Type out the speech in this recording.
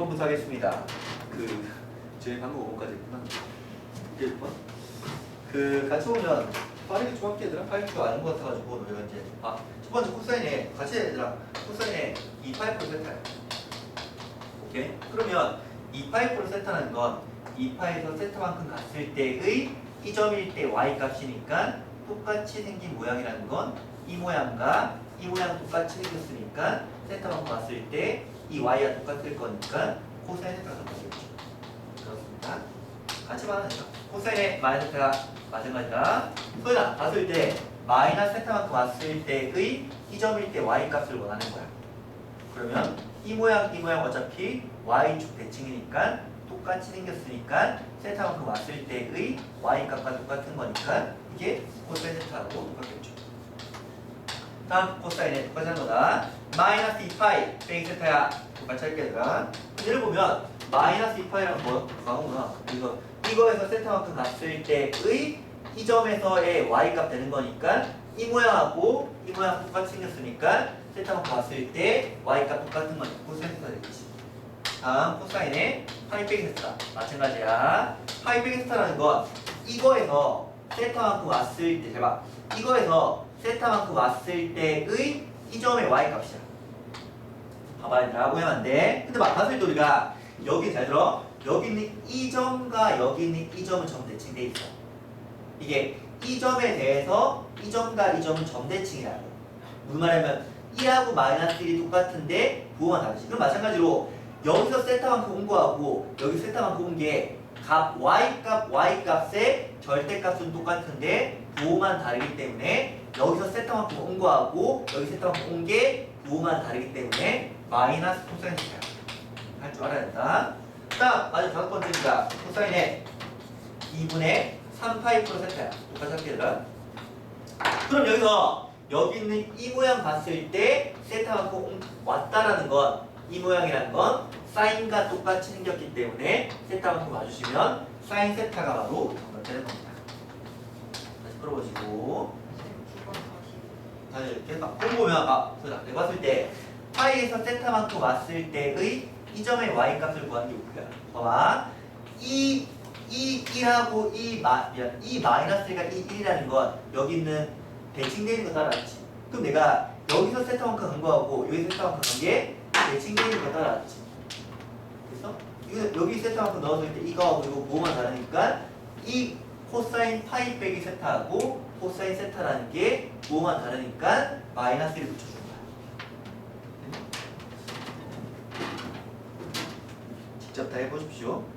6번 부터 하겠습니다. 그 저희 방금 5번까지 했구나. 1번. 그 같이 보면 빠르게 얘들아. 빨리 줄 아는 것 같아가지고 너희가 이제 아 첫 번째 코사인에 같이 해 얘들아. 코사인에 2 파이 프로 세타야. 오케이. 그러면 2 파이 프로 세타는 건 2파에서 세타만큼 갔을 때의 이 점일 때 y 값이니까 똑같이 생긴 모양이라는 건 이 모양과 이 모양 똑같이 생겼으니까 세타만큼 갔을 때 이 y와 똑같을 거니까 코사인 세타가 똑같겠죠. 그렇습니다. 말하니까 코사인의 마이너스 세타가 마찬가지다. 소연아 봤을 때 마이너스 세타만큼 왔을 때의 이 점일 때 y 값을 원하는 거야. 그러면 이 모양 이 모양 어차피 y축 대칭이니까 똑같이 생겼으니까 세타만큼 왔을 때의 y 값과 똑같은 거니까 이게 코사인 세타하고 똑같겠죠. 다음 코사인에 똑같이 하는 거다. 마이너스 2파이 빼기 세타야 똑같이 할게 얘들아. 예를 보면 마이너스 2파이랑 뭐 가구나. 이거 이거에서 세타만큼 갔을 때의 이 점에서의 y 값 되는 거니까 이 모양하고 이 모양 똑같이 생겼으니까 세타만큼 갔을 때 y 값 똑같은 거니까 코사인 세타가 되겠지. 다음 코사인의 파이 빼기 세타 마찬가지야. 파이 빼기 세타라는 건 이거에서 세타만큼 왔을 때 제발 이거에서 세타만큼 왔을 때의 이 점의 y 값이야. 봐봐 얘들아 오해하면 안 돼. 근데 막 봤을 때 우리가 여기 잘 들어 여기 있는 이 점과 여기 있는 이 점은 점대칭돼 있어. 이게 이 점에 대해서 이 점과 이 점은 점대칭이라고. 무슨 말이냐면 1하고 마이너스 1이 똑같은데 부호만 다르지. 그럼 마찬가지로 여기서 세타만큼 온 거하고 여기 세타만큼 온게 값 y 값 y 값의 절대값은 똑같은데 부호만 다르기 때문에 여기서 세타만큼 온 거하고 여기 세타만큼 온 게 부호만 다르기 때문에 마이너스 코사인 세타야. 할줄 알아야 된다. 다음 마지막 다섯 번째입니다. 코사인의 2분의 3파이 프로 세타야. 똑같이 할게 얘들아. 그럼 여기서 여기 있는 이 모양 봤을 때 세타만큼 온- 왔다라는 건 이 모양이라는 건 사인과 똑같이 생겼기 때문에 세타만큼 와주시면 사인 세타가 바로 정답 되는 겁니다. 다시 풀어보시고 다시 이렇게 막 보면 아, 소자 내가 봤을 때 파이에서 세타만큼 왔을 때의 이 점의 y 값을 구하는 게 목표야. 봐봐. 이, 이 1하고 이, 마, 이 마이너스가 이 1이라는 건 여기 있는 대칭되어 있는 거 따라왔지. 그럼 내가 여기서 세타만큼 간 거하고 여기 세타만큼 간게 대칭되어 있는 거 따라왔지. 그래서 이거 여기 세타만큼 넣었을 때 이거하고 이거 뭐만 다르니까 이 코사인 파이 빼기 세타하고 코사인 세타라는 게 뭐만 다르니까 마이너스를 붙여준 거야. 직접 다 해보십시오.